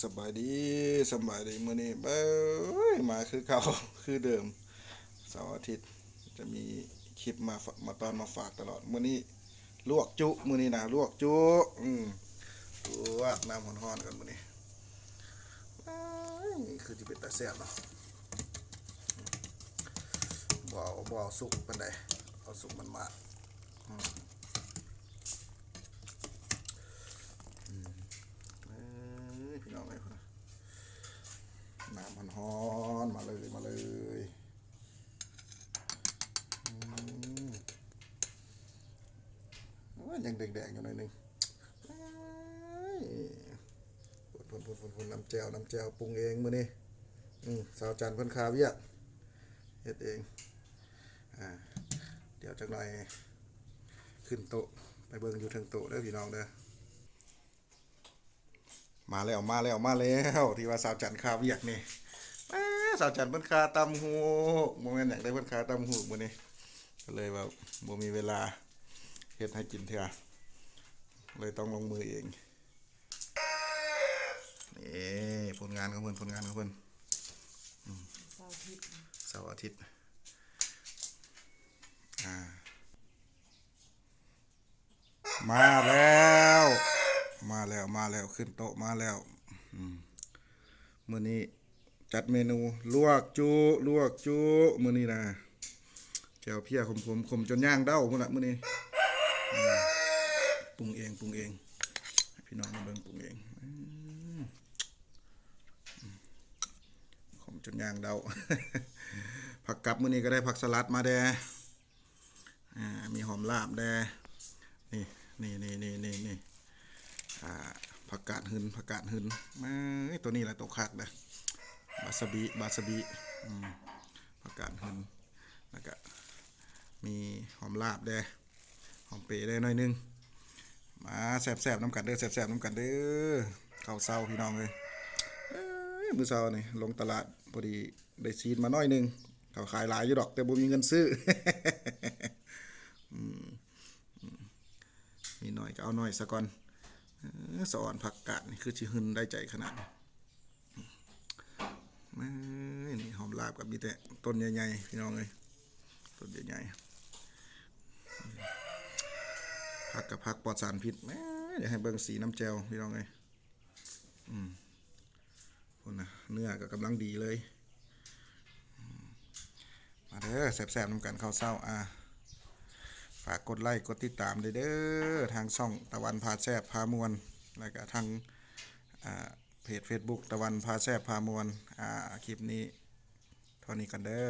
สบายดีสบายดีมื้อนี้เบ้ยมาคือเก่าคือเดิมเสาร์อาทิตย์จะมีคลิปมามาตอนมาฝากตลอดมื้อนี้ลวกจุมื้อนี้นะลวกจุอืมลวกน้ำร้อนๆกันมื้อนี้เอ้ยคือสิเป็นตาแซ่บเนาะบ่เอาบ่เอาสุกปานใดเอาสุกมันมาอืมอืมเอ้ยพี่น้องเอ้ยพุ่นน่ะน้ำร้อนๆมาเลยมาเลยอืม โอ้ยยังแดงๆอยู่หน่อยนึงเอ้ยพุ่นพุ่นพุ่นพุ่นน้ำแจ่วน้ำแจ่วปรุงเองมื้อนี้อืมสาวจันเพิ่นคาเวียกเฮ็ดเองอ่าเดี๋ยวจักหน่อยขึ้นโต๊ะไปเบิ่งอยู่ทิงโต๊ะเด้อพี่น้องเด้อมาแล้วมาแล้วมาแล้วที่ว่าสาวจันคาเวียกนี่แหมสาวจันเพิ่นคาตำหูบ่แม่นอยากได้เพิ่นคาตำหูมื้อนี้ก็เลยว่าบ่มีเวลา ฮ็ดให้กินเทื่อเลยต้องลงมือเองนี่ผลงานของเพิ่อนผลงานของเพิ่นเสาร์อาทิตย์เสาร์อาทิตย์มาแล้ว มาแล้วมาแล้วขึ้นโต๊ะมาแล้วอืมมื้อนี้จัดเมนูลวกจุลวกจุมื้อนี้นะแก้วเพียขมขมขมจนย่างเด้าพุ่นน่ะมื้อนี้ ปรุงเองปรุงเองพี่น้องมาเบิ่งปรุงเองขอืมขมจนย่างเดาผักกับมื้อนี้ก็ได้ผักสลัดมาแดอ่ามีหอมลาบแดนี่นี่นี่นี่นี่นี่อ่าผักกาดหึนผักกาดหึนมาตัวนี้แหละตัวคักเด้อบาสบิบาสบิผักกาดหึนแล้วก็มีหอมลาบแด หอมเปรย์ได้หน่อยนึง มาแซ่บๆน้ำกันเด้อแซ่บๆน้ำกันเด้อข้าวเศร้าพี่น้องเลยเอ้ยมื้อเช้านี่ลงตลาดพอดีได้ซีนมาหน่อยหนึงเขาขายหลายอยู่ดอก แต่บ่มีเงินซื้อมีหน่อยก็เอาหน่อยซะก่อนสอนผักกาดนี่คือสิหึนได้ใจขนาดนี่หอมลาบกับมีแต่ต้นใหญ่ๆพี่น้องเอ้ยต้นใหญ่ๆ ผักกับผักปลอดสารพิษแม่เดี๋ยวให้เบิ่งสีน้ำแจวพี่น้องเอ้ยคนนะเนื้อก็กำลังดีเลยมมาเด้อแซ่บๆน้ำกันข้าวเศร้าอะฝากกดไลค์กดติดตามด้เด้อทางช่องตะวันพาแซ่บพามวลแล้วก็ทางอ่าเพจ Facebook ตะวันพาแซ่บพามวลอ่าคลิปนี้เท่านี้กันเด้อ